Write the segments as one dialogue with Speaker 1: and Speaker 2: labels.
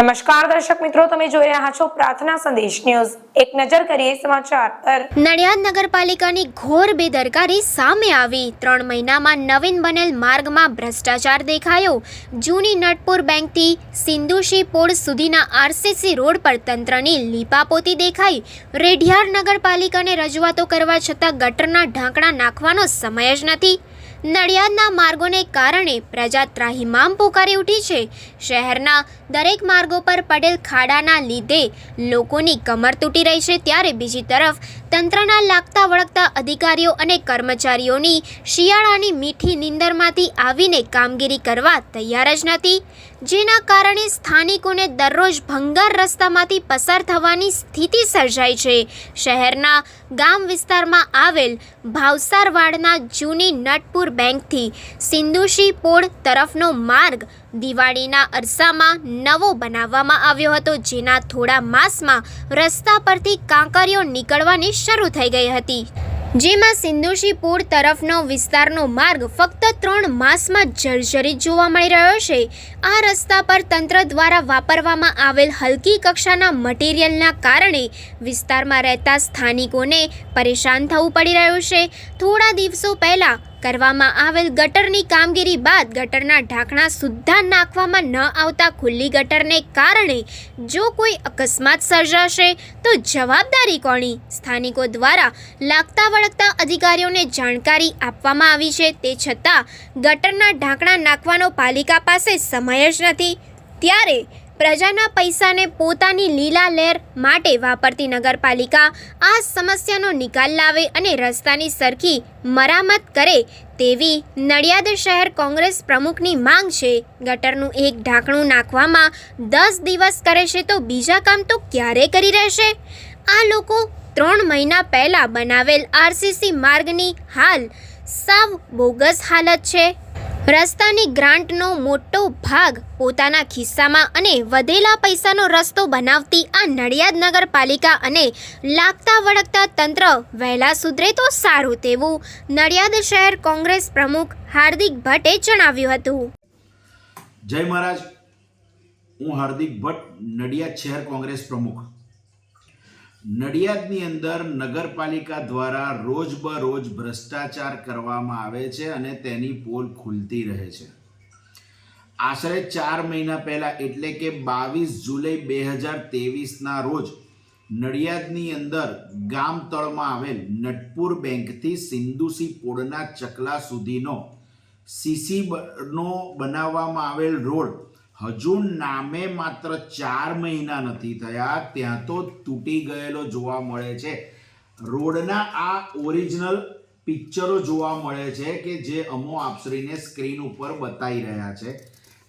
Speaker 1: નમસ્કાર દર્શક મિત્રો, તમે જોઈ રહ્યા છો પ્રાર્થના સંદેશ ન્યૂઝ. એક નજર કરીએ સમાચાર પર.
Speaker 2: નડિયાદ નગરપાલિકાની ઘોર બેદરકારી સામે આવી. ત્રણ મહિનામાં નવીન બનેલ માર્ગમાં ભ્રષ્ટાચાર દેખાયો. જૂની નટપુર બેંકથી સિંધુશી પોળ સુધીના આરસીસી રોડ પર તંત્રની લીપાપોતી દેખાઈ. રેઢિયાર નગરપાલિકાને રજૂઆતો કરવા છતાં ગટરના ઢાંકણા નાખવાનો સમય જ નથી. નડિયાદના માર્ગોને કારણે પ્રજા ત્રાહિમામ પોકારી ઉઠી છે. શહેરના દરેક માર્ગો પર પડેલ ખાડાના લીધે લોકોની કમર તૂટી રહી છે. ત્યારે બીજી તરફ તંત્રના લાગતા વળગતા અધિકારીઓ અને કર્મચારીઓની શિયાળાની મીઠી નીંદરમાંથી આવીને કામગીરી કરવા તૈયાર જ નથી. જેના કારણે સ્થાનિકોને દરરોજ ભંગાર રસ્તામાંથી પસાર થવાની સ્થિતિ સર્જાઈ છે. શહેરના ગામ વિસ્તારમાં આવેલ ભાવસારવાડના જૂની નટપુર બેંકથી સિંધુશી પોળ તરફનો માર્ગ દિવાળીના અરસામાં નવો બનાવવામાં આવ્યો હતો, જેના થોડા માસમાં રસ્તા પરથી કાંકરીઓ નીકળવાની શરૂ થઈ ગઈ હતી. જેમાં સિંધુશી તરફનો વિસ્તારનો માર્ગ ફક્ત ત્રણ માસમાં જર્જરિત જોવા મળી રહ્યો છે. આ રસ્તા પર તંત્ર દ્વારા વાપરવામાં આવેલ હલકી કક્ષાના મટીરિયલના કારણે વિસ્તારમાં રહેતા સ્થાનિકોને પરેશાન થવું પડી રહ્યું છે. થોડા દિવસો પહેલા કરવામાં આવેલ ગટરની કામગીરી બાદ ગટરના ઢાંકણા સુદ્ધા નાખવામાં ન આવતા ખુલ્લી ગટરને કારણે જો કોઈ અકસ્માત સર્જાશે તો જવાબદારી કોની? સ્થાનિકો દ્વારા લાગતા વળગતા અધિકારીઓને જાણકારી આપવામાં આવી છે. તે છતાં ગટરના ઢાંકણા નાખવાનો પાલિકા પાસે સમય જ નથી. ત્યારે પ્રજાના પૈસાને પોતાની લીલા લહેર માટે વાપરતી નગરપાલિકા આ સમસ્યાનો નિકાલ લાવે અને રસ્તાની સરખી મરામત કરે તેવી નડિયાદ શહેર કોંગ્રેસ પ્રમુખની માંગ છે. ગટરનું એક ઢાંકણું નાખવામાં દસ દિવસ કરે છે તો બીજા કામ તો ક્યારે કરી રહેશે? આ લોકો ત્રણ મહિના પહેલા બનાવેલ આરસીસી માર્ગની હાલ સાવ બોગસ હાલત છે. રસ્તાની ગ્રાન્ટનો મોટો ભાગ પોતાના ખિસ્સામાં અને વધેલા પૈસાનો રસ્તો બનાવતી આ નડિયાદ નગરપાલિકા અને લાગતા વળગતા તંત્ર વહેલા સુધરે તો સારું તેવું, નડિયાદ શહેર કોંગ્રેસ પ્રમુખ હાર્દિક ભટ્ટે જણાવ્યું હતું.
Speaker 3: જય મહારાજ, હું હાર્દિક ભટ્ટ, નડિયાદ શહેર કોંગ્રેસ પ્રમુખ. નડિયાદની અંદર નગરપાલિકા દ્વારા રોજબરોજ ભ્રષ્ટાચાર કરવામાં આવે છે અને તેની પોલ ખુલતી રહે છે. આશરે ચાર મહિના પહેલા એટલે કે બાવીસ જુલાઈ બે હજાર તેવીસના રોજ નડિયાદની અંદર ગામ તળમાં આવેલ નટપુર બેંકથી સિંધુસી પોળના ચકલા સુધીનો સીસી નો બનાવવામાં આવેલ રોડ હજુ નામે માત્ર ચાર મહિના નથી થયા, ત્યાં તો તૂટી ગયેલો જોવા મળે છે. રોડના આ ઓરિજિનલ પિક્ચરો જોવા મળે છે કે જે અમો આપશ્રીને સ્ક્રીન ઉપર બતાવી રહ્યા છે.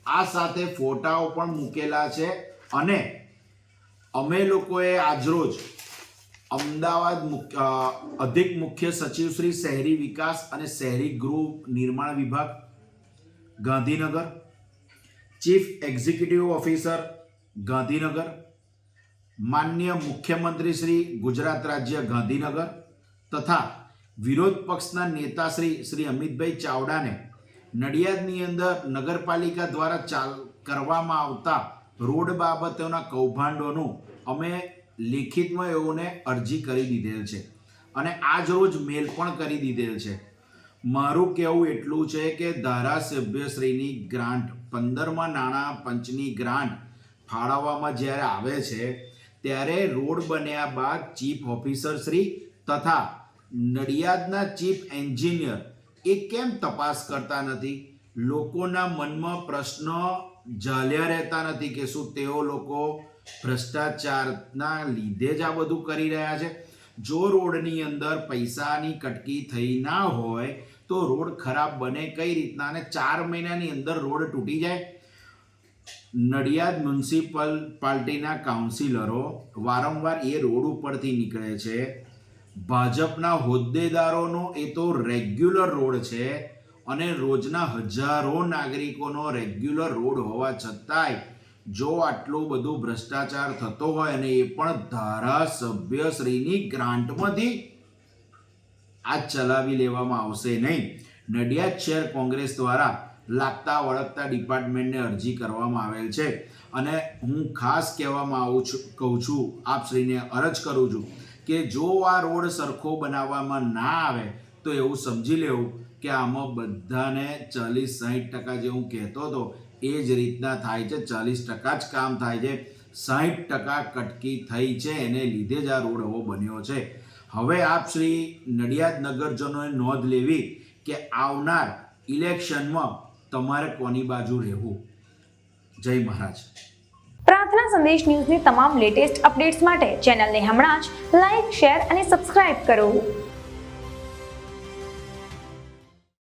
Speaker 3: આ સાથે ફોટાઓ પણ મૂકેલા છે અને અમે લોકોએ આજરોજ અમદાવાદ અધિક મુખ્ય સચિવ શ્રી શહેરી વિકાસ અને શહેરી ગૃહ નિર્માણ વિભાગ Gandhinagar chief executive officer Gandhinagar. માન્ય મુખ્યમંત્રી શ્રી ગુજરાત રાજ્ય ગાંધીનગર તથા વિરોધ પક્ષના નેતા શ્રી શ્રી અમિતભાઈ ચાવડાને નડિયાદની અંદર નગરપાલિકા દ્વારા ચાલ, કરવામાં આવતા રોડ બાબતોના કૌભાંડોનું અમે લેખિતમાં એઓને અરજી કરી દીધેલ છે. અને આજ રોજ મેલ પણ કરી દીધેલ છે. મારું કહેવું એટલું છે કે ધારાસભ્યશ્રીની ગ્રાન્ટ, પંદરમાં નાણાં પંચની ગ્રાન્ટ ફાળવવામાં જ્યારે આવે છે, ત્યારે રોડ બન્યા બાદ ચીફ ઓફિસર શ્રી તથા નડિયાદના ચીફ એન્જિનિયર એ કેમ તપાસ કરતા નથી? લોકોના મનમાં પ્રશ્ન ઝાલ્યા રહેતા નથી કે શું તેઓ લોકો ભ્રષ્ટાચારના લીધે જ આ બધું કરી રહ્યા છે? જો રોડની અંદર પૈસાની કટકી થઈ ના હોય તો રોડ ખરાબ બને કઈ રીતના? અને ચાર મહિનાની અંદર રોડ તૂટી જાય. નડિયાદ મ્યુનિસિપલ પાર્ટીના કાઉન્સિલરો વારંવાર એ રોડ ઉપરથી નીકળે છે. ભાજપના હોદ્દેદારોનો એ તો રેગ્યુલર રોડ છે અને રોજના હજારો નાગરિકોનો રેગ્યુલર રોડ હોવા છતાંય જો આટલું બધું ભ્રષ્ટાચાર થતો હોય અને એ પણ ધારાસભ્યશ્રીની ગ્રાન્ટમાંથી આ ચલાવી લેવામાં આવશે નહીં. નડિયાદ શહેર કોંગ્રેસ દ્વારા લાગતા વળગતા ડિપાર્ટમેન્ટને અરજી કરવામાં આવેલ છે. અને હું ખાસ કહેવામાં આવું છું, કહું છું, આપશ્રીને અરજ કરું છું કે જો આ રોડ સરખો બનાવવામાં ના આવે, તો એવું સમજી લેવું કે આમાં બધાને ચાલીસ સાહીઠ ટકા જે હું કહેતો હતો, એ જ રીતના થાય છે. ચાલીસ ટકા જ કામ થાય છે. સાહીઠ ટકા કટકી થઈ છે. એને લીધે જ આ રોડ એવો બન્યો છે. હવે આપ શ્રી નડિયાદ નગરજનોએ નોંધ લેવી કે આવનાર ઇલેક્શનમાં તમારે કોની બાજુ રહેવું? જય મહારાજ.
Speaker 1: પ્રાર્થના સંદેશ ન્યૂઝની તમામ લેટેસ્ટ અપડેટ્સ માટે ચેનલને હમણાં જ લાઈક, શેર અને સબસ્ક્રાઇબ કરો.